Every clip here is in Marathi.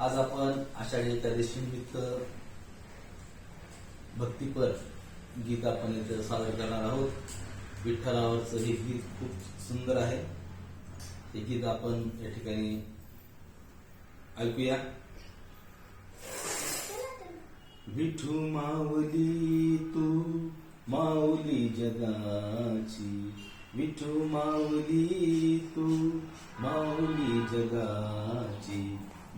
आज आपण आषाढी एकादशीनिमित्त भक्तीपर गीत आपण इथं सादर करणार आहोत. विठ्ठलावरचं हे गीत खूप सुंदर आहे. हे गीत आपण या ठिकाणी ऐकूया. विठू माऊली तू माऊली जगाची. विठू माऊली तू माऊली जगाची.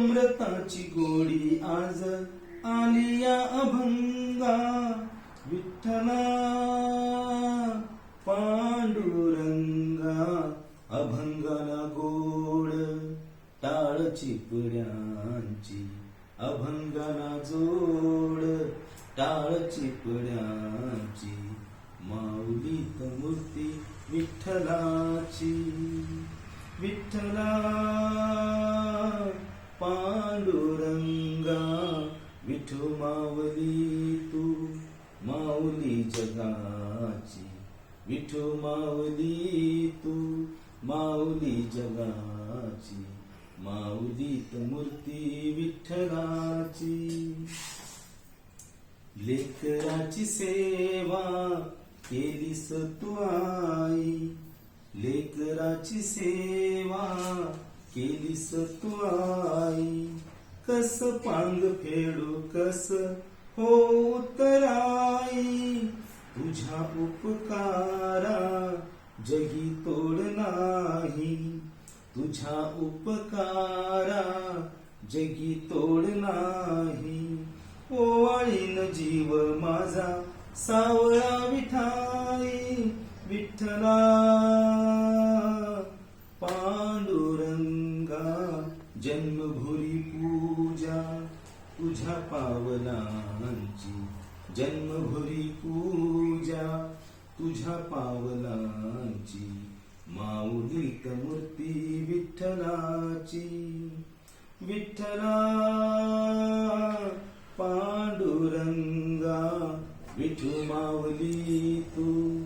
अमृताची गोडी आज आली या अभंगा विठ्ठला पांडुरंगा अभंगाला गोड टाळ चिपड्यांची अभंगाला जोड टाळ चिपड्यांची माऊलीत मूर्ती विठ्ठलाची विठ्ठला माऊली जगाची विठू माऊली तू माऊली जगाची माऊलीत मूर्ती विठ्ठलाची. लेकराची सेवा केलीस तू आई लेकराची सेवा केलीस तू आई. कस पांग फेडू कस हो तुझ्या उपकारा जगी तोड नाही. तुझ्या उपकारा जगी तोड नाही. ओवाळीन जीव माझा सावळा विठाई विठ्ठला. पांडुरंगा जन्मभुरी पूजा तुझ्या पावनांची जन्मभुरी पूजा तुझ्या पावलाची माऊलीत मूर्ती विठ्ठलाची. विठ्ठला पांडुरंगा विठू माऊली तू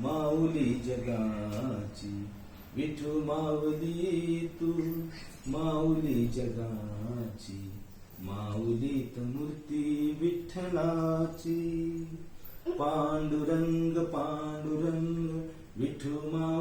माऊली जगाची. विठू माऊली तू माऊली जगाची. माऊलीत मूर्ती विठ्ठलाची. पांडुरंग पांडुरंग विठुमा